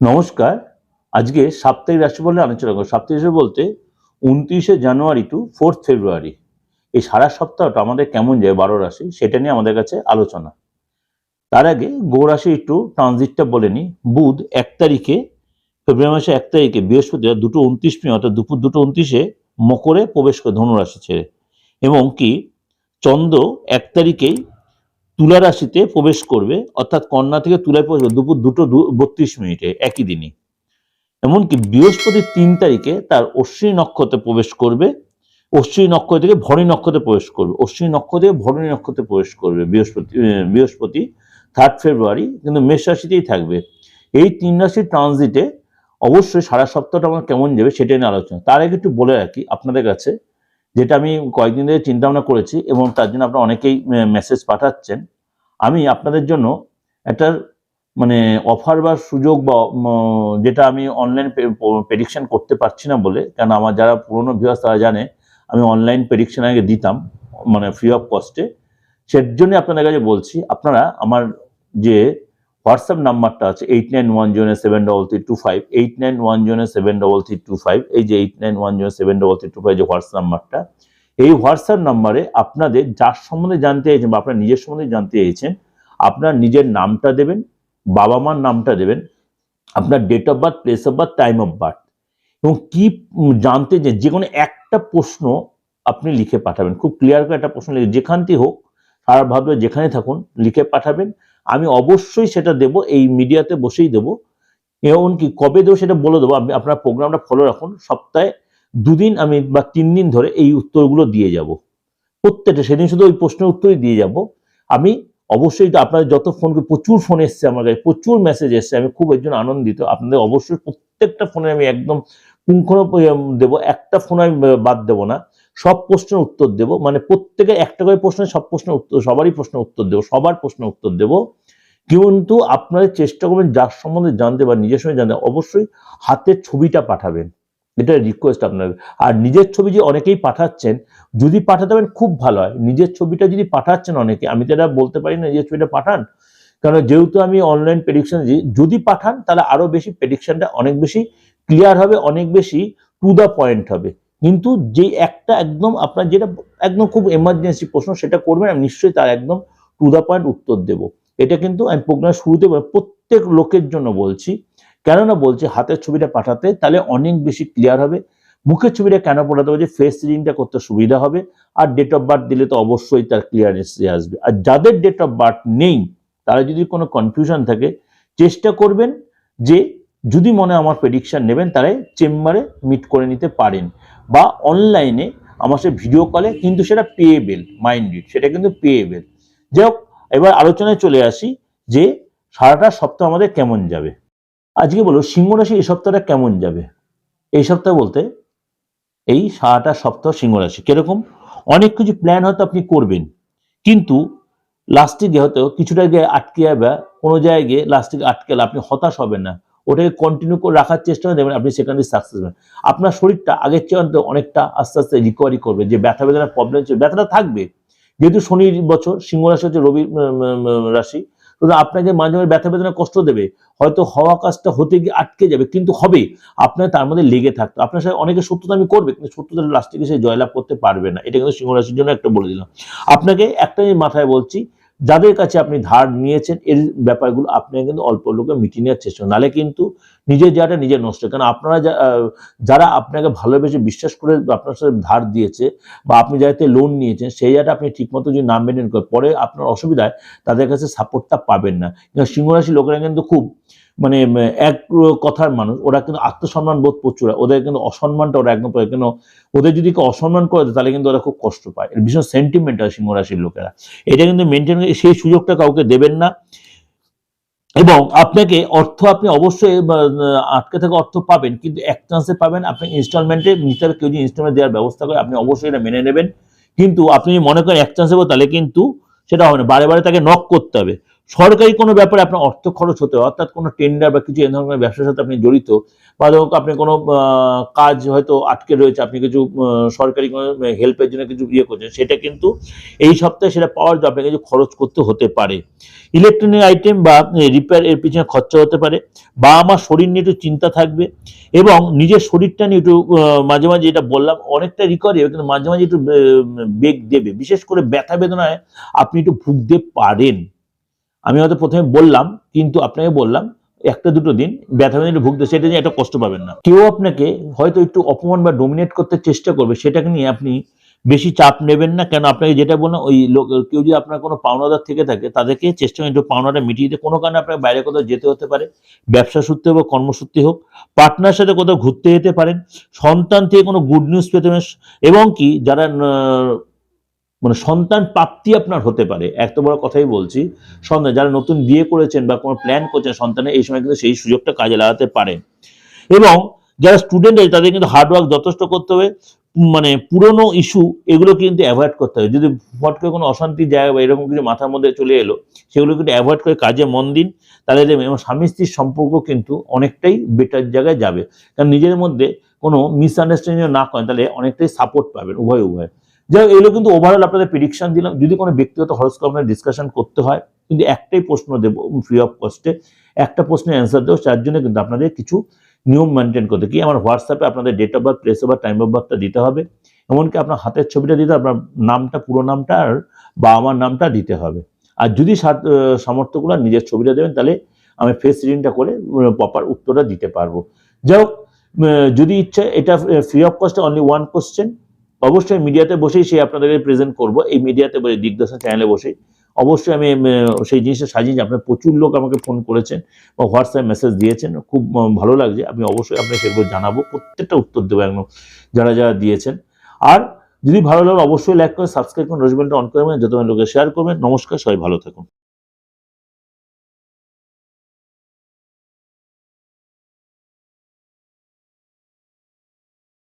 নমস্কার। আজকে সাপ্তাহিক রাশিফলের আলোচনা করব। সাপ্তাহিক রাশি বলতে উনত্রিশে জানুয়ারি টু ফোর্থ ফেব্রুয়ারি এই সারা সপ্তাহটা আমাদের কেমন যায় বারো রাশি, সেটা নিয়ে আমাদের কাছে আলোচনা। তার আগে গো রাশি একটু ট্রানজিটটা বলে নিই। বুধ এক তারিখে, ফেব্রুয়ারি মাসে এক তারিখে বৃহস্পতিবার দুটো উনত্রিশ মিনিট অর্থাৎ দুপুর দুটো উনত্রিশে মকরে প্রবেশ করে ধনুরাশি ছেড়ে। এবং কি, চন্দ্র এক তারিখেই তুলা রাশিতে প্রবেশ করবে, অর্থাৎ কন্যা থেকে তুলায় প্রবেশ করবে, দুপুর দুটো বত্রিশ মিনিটে, একই দিনই। এমনকি বৃহস্পতি তিন তারিখে তার অশ্বিনী নক্ষত্রে প্রবেশ করবে, অশ্বিনী নক্ষত্র থেকে ভরণী নক্ষত্রে প্রবেশ করবে, অশ্বিনী নক্ষত্র থেকে ভরণী নক্ষত্রে প্রবেশ করবে বৃহস্পতি বৃহস্পতি থার্ড ফেব্রুয়ারি কিন্তু মেষ রাশিতেই থাকবে। এই তিন রাশির ট্রানজিটে অবশ্যই সারা সপ্তাহটা আমার কেমন যাবে সেটা নিয়ে আলোচনা। তার আগে একটু বলে রাখি আপনাদের কাছে যেটা আমি কয়েকদিন ধরে চিন্তা ভাবনা করেছি এবং তার জন্য আপনারা অনেকেই মেসেজ পাঠাচ্ছেন। আমি আপনাদের জন্য একটা মানে অফার বা সুযোগ বা যেটা আমি অনলাইন প্রেডিকশন করতে পারছি না বলে, কারণ আমার যারা পুরনো ভিউয়ার্স তারা জানে, আমি অনলাইন প্রেডিকশন আগে দিতাম মানে ফ্রি অফ কস্টে সের আপনাদের কাছে বলছি, আপনারা আমার যে হোয়াটসঅ্যাপ নাম্বারটা আছে eight nine one zero seven double three two five eight nine one zero seven double three two five এই যে eight nine one zero seven double three two five যে হোয়াটসঅ্যাপ নাম্বারটা, এই হোয়াটসঅ্যাপ নাম্বারে আপনাদের যার সম্বন্ধে জানতে চাইছেন বা আপনার নিজের সম্বন্ধে জানতে চাইছেন, আপনার নিজের নামটা দেবেন, বাবা মার নামটা দেবেন, আপনার date of birth place of birth time of birth এবং কি জানতে যে যে কোনো একটা প্রশ্ন আপনি লিখে পাঠাবেন। খুব ক্লিয়ার করে একটা প্রশ্ন লিখে, যেখান থেকে হোক, সারা ভাবে যেখানে থাকুন, লিখে পাঠাবেন। আমি অবশ্যই সেটা দেব, এই মিডিয়াতে বসেই দেবো। এমনকি কবে দেবো সেটা বলে দেবো। আপনি আপনার প্রোগ্রামটা ফলো রাখুন। সপ্তাহে দুদিন আমি বা তিন দিন ধরে এই উত্তরগুলো দিয়ে যাব। প্রত্যেকটা, সেদিন শুধু ওই প্রশ্নের উত্তরই দিয়ে যাব। আমি অবশ্যই আপনাদের যত ফোন প্রচুর ফোন এসছে আমার কাছে, প্রচুর মেসেজ এসছে। আমি খুব একজন আনন্দিত। আপনাদের অবশ্যই প্রত্যেকটা ফোনে আমি একদম পুঙ্খানো দেবো। একটা ফোন আমি বাদ দেবো না। সব প্রশ্নের উত্তর দেবো। মানে প্রত্যেকের একটা করে প্রশ্নের সব প্রশ্নের উত্তর, সবারই প্রশ্নের উত্তর দেবো, সবার প্রশ্নের উত্তর দেবো। কিন্তু আপনাদের চেষ্টা করবেন যার সম্বন্ধে জানতে বা নিজের সঙ্গে জানতে, অবশ্যই হাতের ছবিটা পাঠাবেন। এটা রিকোয়েস্ট আপনার আর নিজের ছবি যে অনেকেই পাঠাচ্ছেন, যদি পাঠাতে পারেন খুব ভালো হয়। নিজের ছবিটা যদি পাঠাচ্ছেন অনেকে, আমি তো এটা বলতে পারি না নিজের ছবিটা পাঠান। কারণ যেহেতু আমি অনলাইন প্রেডিকশন যদি পাঠান তাহলে আরও বেশি প্রেডিকশনটা অনেক বেশি ক্লিয়ার হবে, অনেক বেশি টু দ্য পয়েন্ট হবে। কিন্তু যে একটা একদম আপনার যেটা একদম খুব এমার্জেন্সি প্রশ্ন, সেটা করবেন আমি নিশ্চয়ই তার একদম টু দ্য পয়েন্ট উত্তর দেবো। এটা কিন্তু আমি প্রোগ্রাম শুরুতে প্রত্যেক লোকের জন্য বলছি। কেননা বলছি, হাতের ছবিটা পাঠাতে তাহলে অনেক বেশি ক্লিয়ার হবে। মুখের ছবিটা কেন পাঠাতে হবে? যে ফেস রিডিংটা করতে সুবিধা হবে। আর ডেট অফ বার্থ দিলে তো অবশ্যই তার ক্লিয়ারেন্স আসবে। আর যাদের ডেট অফ বার্থ নেই, তারা যদি কোনো কনফিউশন থাকে, চেষ্টা করবেন যে যদি মনে আমার প্রেডিকশন নেবেন, তাহলে চেম্বারে মিট করে নিতে পারেন। বা অনলাইনে আমার সে ভিডিও কলে কিন্তু সেটা পেয়েবেল মাইন্ডেড সেটা কিন্তু পেয়েবেল যাই হোক এবার আলোচনায় চলে আসি যে সারাটা সপ্তাহ আমাদের কেমন যাবে। আজকে বলো, সিংহ রাশি এই সপ্তাহটা কেমন যাবে? এই সপ্তাহ বলতে এই সারাটা সপ্তাহ সিংহ রাশি। কীরকম? অনেক কিছু প্ল্যান হয়তো আপনি করবেন, কিন্তু লাস্টে গিয়ে হয়তো কিছুটা গিয়ে আটকে যাবে, কোনো জায়গায় গিয়ে লাস্টে আটকে আপনি হতাশ হবেন না। ওটাকে কন্টিনিউ করে রাখার চেষ্টা করে দেবেন আপনি সেখানে সাকসেস হবেন। আপনার শরীরটা আগের চেয়ে অনেকটা আস্তে আস্তে রিকভারি করবে, যে ব্যথা বেদনার প্রবলেম ছিল ব্যথাটা থাকবে। যেহেতু শনির বছর, সিংহ রাশি হচ্ছে রবি রাশি তো আপনাকে মাঝে মাঝে ব্যথা বেদনা কষ্ট দেবে। হয়তো হওয়া কাজটা হতে গিয়ে আটকে যাবে, কিন্তু হবে আপনার তার মধ্যে লেগে থাকতো আপনার সাথে অনেকে শত্রুতামি করবে, কিন্তু শত্রুতা লাস্টে সে জয়লাভ করতে পারবে না। এটা কিন্তু সিংহ রাশির জন্য একটা বলে দিলাম। আপনাকে একটা মাথায় বলছি যাদের কাছে আপনি ধার নিয়েছেন, এর ব্যাপারগুলো আপনি কিন্তু অল্প লোকে মিটিয়ে নেওয়ার চেষ্টা নালে কিন্তু নিজের জায়গাটা নিজে নষ্ট। কারণ আপনারা যারা আপনাকে ভালোবেসে বিশ্বাস করে আপনার সাথে ধার দিয়েছে বা আপনি যাতে লোন নিয়েছেন সেই জায়গাটা আপনি ঠিকমতো যদি না মেনটেন করেন পরে আপনার অসুবিধায় তাদের কাছে সাপোর্টটা পাবেন না। সিংহরাশি লোকেরা কিন্তু খুব মানে এক কথার মানুষ। ওরা কিন্তু আত্মসম্মান বোধ প্রচুর। ওদের কিন্তু অসম্মানটা ওরা একদম পায়। কেন? ওদের যদি কেউ অসম্মান করে দেয়, তাহলে কিন্তু ওরা খুব কষ্ট পায়। ভীষণ সেন্টিমেন্টাল সিংহরাশির লোকেরা। এটা কিন্তু মেনটেন সেই সুযোগটা কাউকে দেবেন না। এবং আপনাকে অর্থ আপনি অবশ্যই আটকে থাকা অর্থ পাবেন, কিন্তু এক চান্সে পাবেন আপনি ইনস্টলমেন্টে নিতে কেউ যদি ইনস্টলমেন্ট দেওয়ার ব্যবস্থা করে, আপনি অবশ্যই এটা মেনে নেবেন। কিন্তু আপনি যদি মনে করেন এক চান্সে তাহলে কিন্তু সেটা হবে না। বারে বারে তাকে নক করতে হবে। সরকারি কোনো ব্যাপারে আপনার অর্থ খরচ হতে হয়, অর্থাৎ কোনো টেন্ডার বা কিছু এ ধরনের ব্যবসার সাথে আপনি জড়িত, বা ধরুন আপনি কোনো কাজ হয়তো আটকে রয়েছে, আপনি কিছু সরকারি কোনো হেল্পের জন্য কিছু ইয়ে করছেন, সেটা কিন্তু এই সপ্তাহে সেটা পাওয়ার জন্য আপনাকে কিছু খরচ করতে হতে পারে। ইলেকট্রনিক আইটেম বা রিপেয়ার এর পিছনে খরচা হতে পারে বা আমার শরীর নিয়ে একটু চিন্তা থাকবে, এবং নিজের শরীরটা নিয়ে একটু মাঝে মাঝে এটা বললাম, অনেকটা রিকভারি হবে, কিন্তু মাঝে মাঝে একটু বেগ দেবে। বিশেষ করে ব্যথা বেদনায় আপনি একটু ভুগতে পারেন। আমি হয়তো প্রথমে বললাম, কিন্তু আপনাকে বললাম, একটা দুটো দিন ব্যথা বেদনা ভুগতে, সেটা নিয়ে একটা কষ্ট পাবেন না। কেউ আপনাকে হয়তো একটু অপমান বা ডোমিনেট করতে চেষ্টা করবে, সেটাকে নিয়ে আপনি বেশি চাপ নেবেন না, কেন আপনাকে যেটা বললাম, ওই লোক, কেউ যদি আপনার কোনো পাওনাদার থেকে থাকে, তাদেরকে চেষ্টা একটু পাওনাটা মিটিয়ে দিতে কোনো কারণে আপনার বাইরে কোথাও যেতে হতে পারে, ব্যবসা সূত্রে হোক, কর্মসূত্রে হোক পার্টনার সাথে কোথাও ঘুরতে যেতে পারেন, সন্তান থেকে কোনো গুড নিউজ পেতে এবং কি যারা মানে সন্তান প্রাপ্তি আপনার হতে পারে। এত বড় কথাই বলছি। সন্তান যারা নতুন বিয়ে করেছেন বা কোনো প্ল্যান করছেন সন্তানের, এই সময় কিন্তু সেই সুযোগটা কাজে লাগাতে পারেন এবং যারা স্টুডেন্ট আছে, তাদের কিন্তু হার্ডওয়ার্ক যথেষ্ট করতে হবে। মানে পুরনো ইস্যু এগুলো কিন্তু অ্যাভয়েড করতে হবে। যদি ফট করে কোনো অশান্তির জায়গা বা এরকম কিছু মাথার মধ্যে চলে এলো, সেগুলো কিন্তু অ্যাভয়েড করে কাজে মন দিন। তাহলে এবং স্বামী স্ত্রীর সম্পর্ক কিন্তু অনেকটাই বেটার জায়গায় যাবে। কারণ নিজের মধ্যে কোনো মিসআন্ডারস্ট্যান্ডিং না করেন, তাহলে অনেকটাই সাপোর্ট পাবেন, উভয় উভয়। যাই হোক, এগুলো কিন্তু ওভারঅল আপনাদের প্রিডিকশন দিলাম। যদি কোনো ব্যক্তিগত হরস্কোপ আপনার ডিসকাশন করতে হয়, কিন্তু একটাই প্রশ্ন দেবো ফ্রি অফ কস্টে একটা প্রশ্নের অ্যান্সার দেবো তার জন্য কিন্তু আপনাদের কিছু নিয়ম মেনটেন করতে কি আমার হোয়াটসঅ্যাপে আপনাদের date of birth place of birth time of বার্থটা দিতে হবে, এমনকি আপনার হাতের ছবিটা দিতে আপনার নামটা, পুরো নামটা আর বা আমার নামটা দিতে হবে। আর যদি সামর্থ্যগুলো নিজের ছবিটা দেবেন, তাহলে আমি ফেস রিডিংটা করে প্রপার উত্তরটা দিতে পারব। যাই হোক যদি ইচ্ছা, এটা ফ্রি অফ কস্টে অনলি ওয়ান কোশ্চেন অবশ্যই মিডিয়াতে বসেই সেই আপনাদেরকে প্রেজেন্ট করব। এই মিডিয়াতে বলে দিগদর্শন চ্যানেলে বসেই। অবশ্যই আমি সেই জিনিসটা সাজিয়েছি আপনার প্রচুর লোক আমাকে ফোন করেছেন বা হোয়াটসঅ্যাপ মেসেজ দিয়েছেন। খুব ভালো লাগছে। আমি অবশ্যই আপনাকে সেগুলো জানাব। প্রত্যেকটা উত্তর দেবো একদম। যারা যারা দিয়েছেন। আর যদি ভালো লাগে, অবশ্যই লাইক করে সাবস্ক্রাইব করুন রোজবেলটা অন করে যত লোকে শেয়ার করবেন, নমস্কার, সবাই ভালো থাকুন।